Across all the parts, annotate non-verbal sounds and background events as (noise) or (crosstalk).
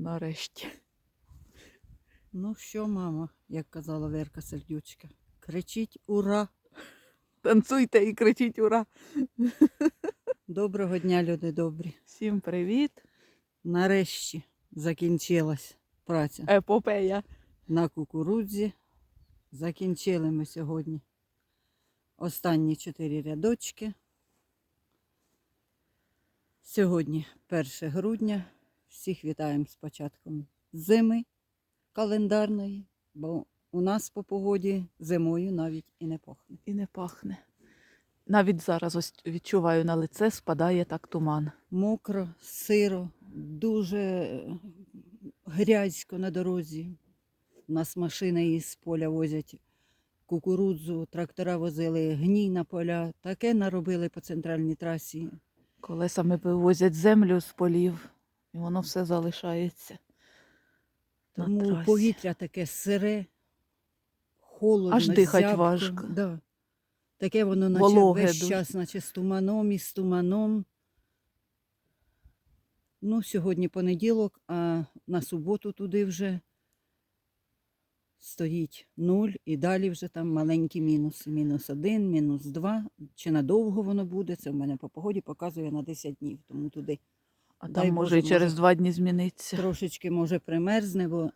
Нарешті. Ну що, мама, як казала Верка Сердючка, кричіть ура! Танцуйте і кричіть ура! Доброго дня, люди добрі. Всім привіт! Нарешті закінчилась праця Епопея. на кукурудзі. Закінчили ми сьогодні останні чотири рядочки. Сьогодні 1 грудня. Всіх вітаємо з початком зими календарної, бо у нас по погоді зимою навіть і не пахне. І не пахне. Навіть зараз ось відчуваю на лице, спадає так туман. Мокро, сиро, дуже е, грязько на дорозі. У нас машини із поля возять кукурудзу, трактора возили гній на поля. Таке наробили по центральній трасі. Колесами вивозять землю з полів, і воно все залишається. на Тому трасі. повітря таке сире, холодно, Аж дихать зябко. важко. Да. Таке воно наче Вологе весь дуже. час, наче з туманом і з туманом. Ну, сьогодні понеділок, а на суботу туди вже стоїть нуль, і далі вже там маленькі мінуси. Мінус один, мінус два. Чи надовго воно буде? Це в мене по погоді показує на 10 днів, тому туди А Дай там може Боже, і через може, два дні зміниться. трошечки може примерзне, бо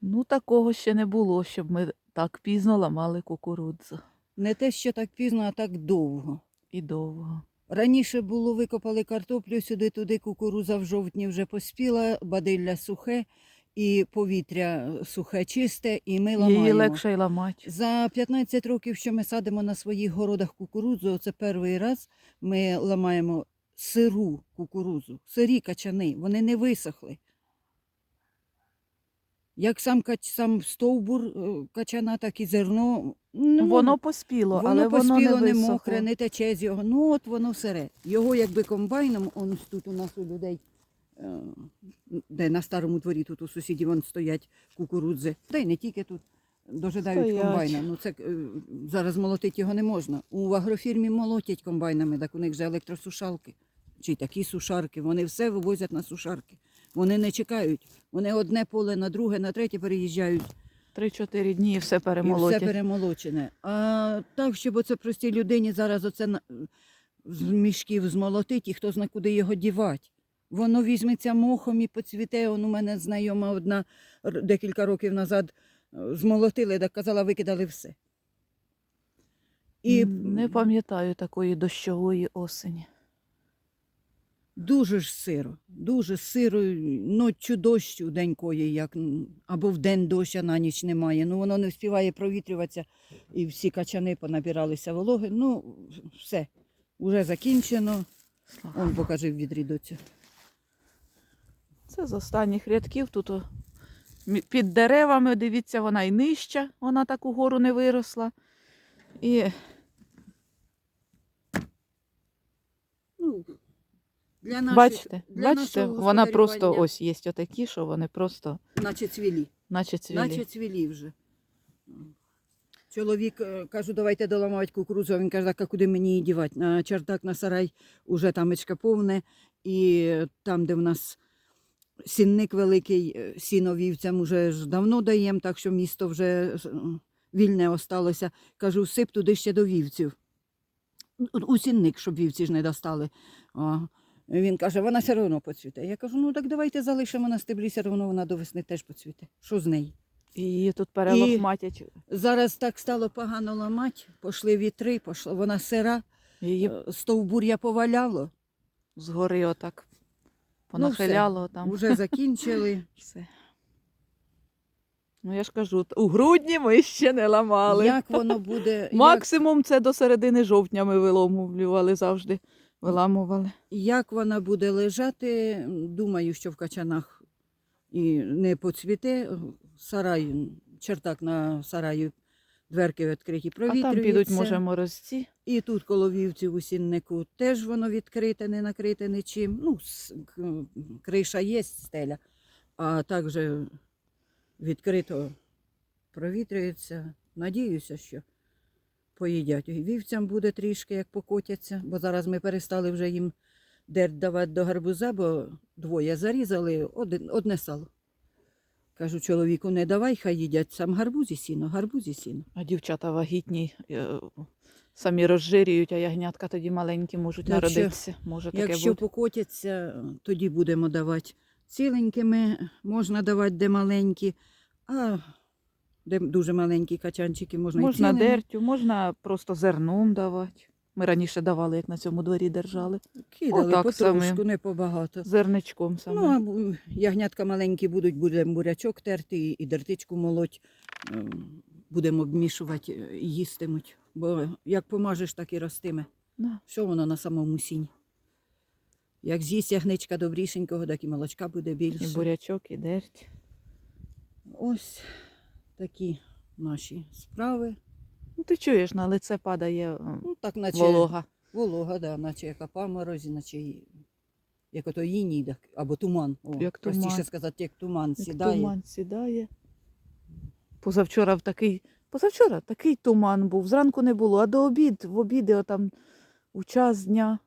Ну, такого ще не було, щоб ми так пізно ламали кукурудзу. не те, що так пізно, а так довго. І довго. Раніше було викопали картоплю сюди-туди, кукуруза в жовтні вже поспіла, бадилля сухе, і повітря сухе, чисте, і ми ламаємо. Її легше й ламати. За 15 років, що ми садимо на своїх городах кукурудзу, це перший раз ми ламаємо сиру кукурудзу, сирі качани, вони не висохли. Як сам, сам стовбур е, качана, так і зерно. ну, воно поспіло, Воно але поспіло воно не, не мокре, не тече з його. Ну от воно сире. Його якби комбайном, он тут у нас у людей, е, де на старому дворі тут у сусідів вон стоять кукурудзи. Та й не тільки тут дожидають Стоять. комбайна. Ну це е, зараз молотити його не можна. У агрофірмі молотять комбайнами, так у них же електросушалки. Чи такі сушарки, вони все вивозять на сушарки. Вони не чекають. Вони одне поле на друге, на третє переїжджають. Три-чотири дні і все І все перемолочене. А так, щоб оце простій людині зараз оце на- з мішків змолотить, і хто зна куди його дівати. Воно візьметься мохом і поцвіте. Он у мене знайома одна р- декілька років назад змолотили, так казала, викидали все. І Не пам'ятаю такої дощової осені. дуже ж сиро, дуже сиро, ноччю дощ у день коє, як, або в день дощ, а на ніч немає. Ну воно не встигає провітрюватися, і всі качани понабиралися вологи. Ну, все, вже закінчено. Слава. Он покажи в відрі доцю. Це з останніх рядків. Тут під деревами, дивіться, вона і нижча, вона так угору не виросла. І Ну, для наших, бачите, для бачите, нашого вона просто господарювання ось є отакі, що вони просто, Наче цвілі. наче цвілі. Наче цвілі вже. Чоловік е, кажу, давайте доламувати кукурудзу. а Він каже, так, а куди мені її дівати? На чердак, на сарай уже тамечка повне. І там, де в нас сінник великий, е, сіно вівцям уже ж давно даємо, так що місто вже е, вільне осталося. Кажу, сип туди ще до вівців. У- сінник, щоб вівці ж не достали. А, він каже, вона все одно поцвіте. Я кажу, ну так давайте залишимо на стеблі, все одно вона до весни теж поцвіте. Що з нею? І тут перелохматять. Зараз так стало погано ламати, пішли вітри, пішла, вона сира, Її е, стовбур'я поваляло, згори отак Ну, понахиляло там. вже закінчили. (laughs) Все. Ну я ж кажу, у грудні ми ще не ламали. Як воно буде, як, (laughs) Максимум це до середини жовтня ми виломлювали завжди. Виламували. як вона буде лежати, думаю, що в качанах і не поцвіте. Сарай, чертак на сараю, дверки відкриті, А там підуть, може, морозці. І тут коло вівців у сіннику теж воно відкрите, не накрите нічим. Ну, криша є, стеля, а також відкрито провітрюється. Надіюся, що поїдять. І вівцям буде трішки, як покотяться, бо зараз ми перестали вже їм дерть давати до гарбуза, бо двоє зарізали одне сало. Кажу, чоловіку, не давай, хай їдять сам гарбуз і сіно, гарбуз і сіно. А дівчата вагітні е, самі розжирюють, а ягнятка тоді маленькі можуть Якщо- народитися. Може таке Якщо бути. покотяться, тоді будемо давати ціленькими, можна давати де маленькі, а де дуже маленькі качанчики можна, Можна і цілими. дертю, можна просто зерном давати. Ми раніше давали, як на цьому дворі держали. Кидали Отак потрошку, самим. не побагато. Зерничком саме. Ну, а бу- ягнятка маленькі будуть, будемо бурячок терти і- і дертичку молоть. Ем, Будемо обмішувати е, і їстимуть. Бо як помажеш, так і ростиме. Да. Що воно на самому сіні? Як з'їсть ягничка добрішенького, так і молочка буде більше. І бурячок, і дерть. Ось такі наші справи. Ну, ти чуєш, на лице падає е, Ну, так, наче волога. волога, да, наче яка паморозі, наче і- як ото іній, так, або туман. О, Як простіше сказати, як туман Як сідає. туман сідає. Позавчора в такий, позавчора такий туман був. Зранку не було, а до обід, в обіди отам у час дня.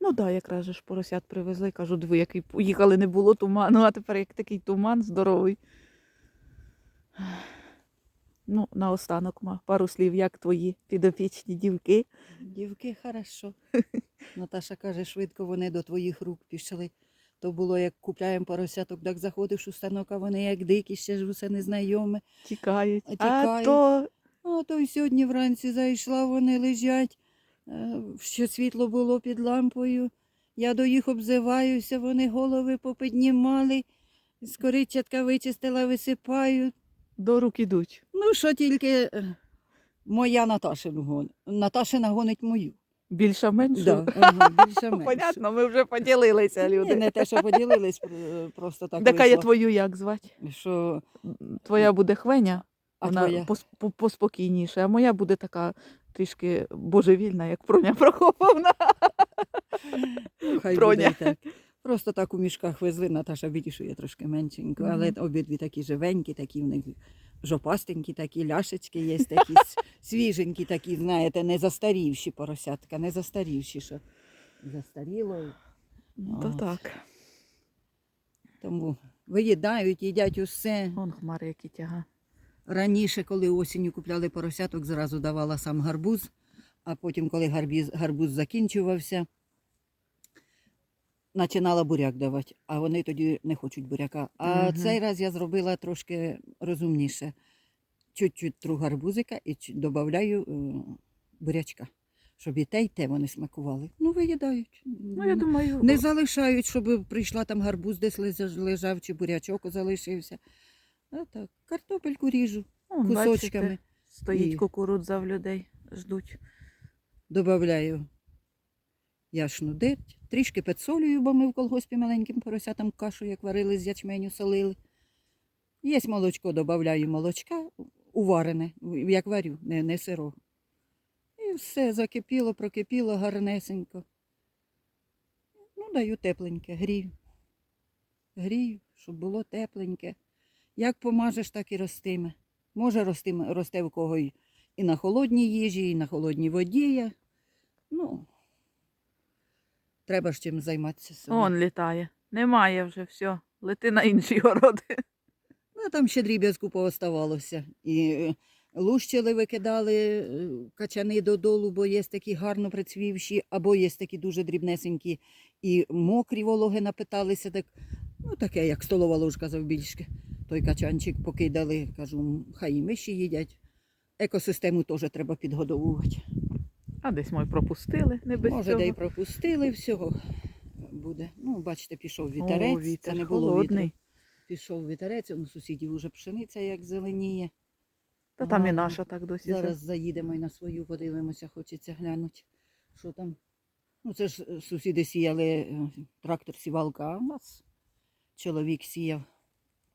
Ну так, да, якраз же ж поросят привезли. Кажу, диви, який поїхали, не було туману, а тепер як такий туман здоровий. Ну, наостанок, ма, пару слів, як твої підопічні дівки. Дівки, хорошо. Наташа каже, швидко вони до твоїх рук пішли. То було, як купляємо поросяток, так заходиш у станок, а вони як дикі, ще ж усе незнайоме. Тікають. А А тікають. то А то й сьогодні вранці зайшла, вони лежать, е, ще світло було під лампою. Я до їх обзиваюся, вони голови попіднімали, з коричатка вичистила, висипаю. До рук ідуть. Ну, що тільки е, моя Наташину гонить. Наташина гонить мою. Більша менша. Да, ага, більше менше. Понятно, ми вже поділилися, Ні, люди. не те, що поділились, просто так Така вийшло, твою як звати? що Твоя буде хвеня, а вона твоя? пос- а моя буде така трішки божевільна, як Проня Прохоповна. Ну, Хай Броня. буде так. Просто так у мішках везли, Наташа вирішує трошки меншенько, але обидві такі живенькі, такі в них жопастенькі, такі ляшечки є, такі (laughs) свіженькі, такі, знаєте, не застарівші поросятка, не застарівші, що застаріло. То От. так. Тому виїдають, їдять усе. Вон хмари які тяга. Раніше, коли осінню купляли поросяток, зразу давала сам гарбуз, а потім, коли гарбіз, гарбуз закінчувався, починала буряк давати, а вони тоді не хочуть буряка. А Мгм. цей раз я зробила трошки розумніше. Чуть-чуть тру гарбузика і додаю е, бурячка, щоб і те, і те вони смакували. Ну, виїдають. Ну, я думаю, Не залишають, щоб прийшла там гарбуз десь лежа- лежав, чи бурячок залишився. А так, картопельку ріжу вон, кусочками. бачите, стоїть і- кукурудза в людей, ждуть. Добавляю яшну дерть, трішки підсолюю, бо ми в колгоспі маленьким поросятам кашу, як варили з ячменю, солили. Є молочко, додаю молочка, уварене, як варю, не, не сиро. І все закипіло, прокипіло гарнесенько. Ну, даю тепленьке, грію. Грію, щоб було тепленьке. Як помажеш, так і ростиме. Може, ростиме, росте в кого і на холодній їжі, і на холодній воді. Ну, треба ж чим займатися собі. Он літає. Немає вже все. Лети на інші городи. Ну, там ще дріб'язку пооставалося. І е, лущили, викидали е, качани додолу, бо є такі гарно прицвівші, або є такі дуже дрібнесенькі і мокрі вологи напиталися. Так, ну, таке, як столова ложка завбільшки. Той качанчик покидали, кажу, хай і миші їдять. Екосистему теж треба підгодовувати. А десь ми пропустили, не без Може, цього. де й пропустили, всього буде. Ну, бачите, пішов вітерець, О, вітер це не було холодний. вітру. Пішов вітерець, у сусідів вже пшениця як зеленіє. Та там і Гарно. наша так досі. Зараз заїдемо і на свою подивимося, хочеться глянути, що там. Ну, це ж е, сусіди сіяли е, трактор сівалка, а у нас чоловік сіяв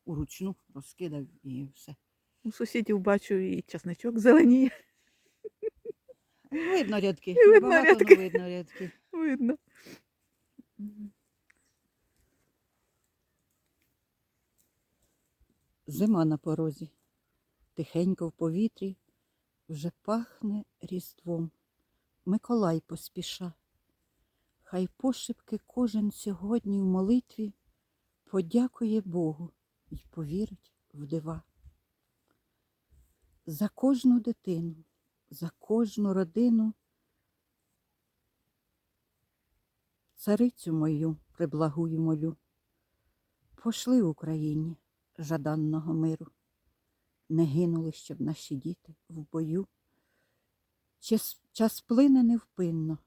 уручну, розкидав і все. У сусідів бачу і часничок зеленіє. Видно рядки. Видно Багато, но рядки. видно рядки. Видно. Зима на порозі. Тихенько в повітрі вже пахне різдвом. Миколай поспіша. Хай пошепки кожен сьогодні в молитві подякує Богу і повірить в дива. За кожну дитину, за кожну родину, царицю мою приблагую молю, пошли Україні жаданного миру, не гинули, щоб наші діти в бою. Час, час плине невпинно,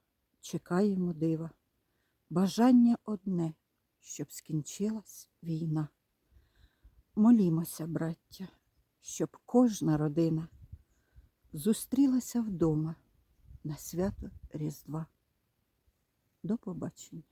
чекаємо дива. Бажання одне, щоб скінчилась війна. Молімося, браття, щоб кожна родина зустрілася вдома на свято Різдва. До побачення.